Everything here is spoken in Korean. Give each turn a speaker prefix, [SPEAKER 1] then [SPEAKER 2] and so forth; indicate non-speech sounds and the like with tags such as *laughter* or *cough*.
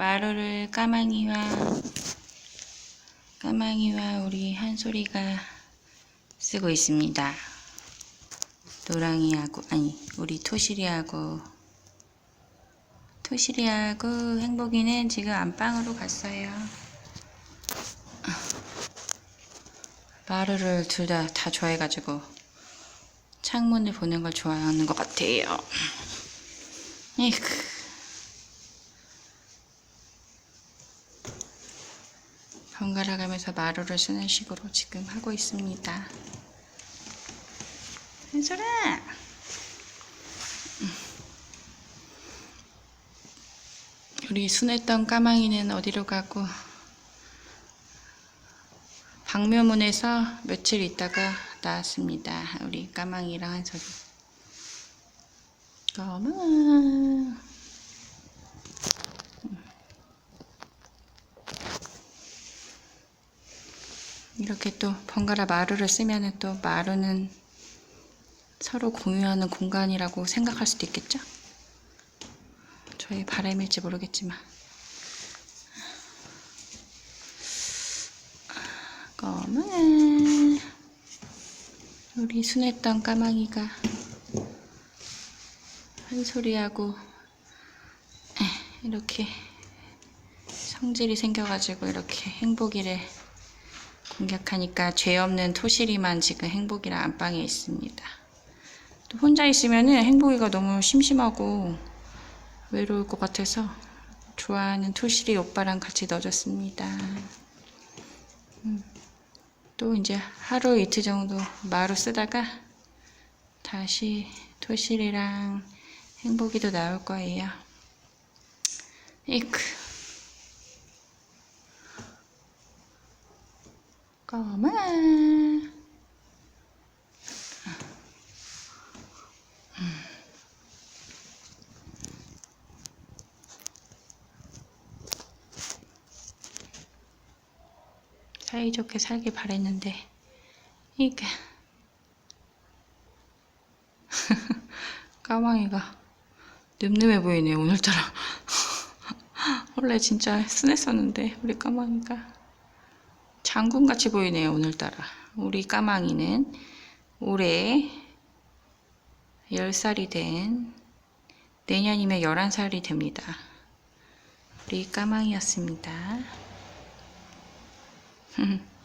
[SPEAKER 1] 마루를 까망이와 까망이와 우리 한소리가 쓰고 있습니다. 노랑이하고 아니 우리 토시리하고 토시리하고 행복이는 지금 안방으로 갔어요. 마루를 둘 다 다 좋아해가지고 창문을 보는 걸 좋아하는 것 같아요. 이크. 번갈아 가면서 마루를 쓰는 식으로 지금 하고 있습니다. 한솔아! 우리 순했던 까망이는 어디로 가고 방묘문에서 며칠 있다가 나왔습니다. 우리 까망이랑 한솔이. 까망. 이렇게 또 번갈아 마루를 쓰면은 또 마루는 서로 공유하는 공간이라고 생각할 수도 있겠죠? 저의 바람일지 모르겠지만. 검은 우리 순했던 까마귀가 한 소리하고 에, 이렇게 성질이 생겨가지고 이렇게 행복이를 공격하니까 죄 없는 토실이만 지금 행복이랑 안방에 있습니다. 또 혼자 있으면은 행복이가 너무 심심하고 외로울 것 같아서 좋아하는 토실이 오빠랑 같이 넣어줬습니다. 음, 또 이제 하루 이틀 정도 마루 쓰다가 다시 토실이랑 행복이도 나올 거예요. 이크. 검은 사이좋게 살길 바랬는데 이게. *laughs* 까망이가 늠름해 보이네 오늘따라. *laughs* 원래 진짜 순했었는데 우리 까망이가 장군같이 보이네요 오늘따라. 우리 까망이는 올해 10살이 된 내년이면 11살이 됩니다. 우리 까망이였습니다 *laughs*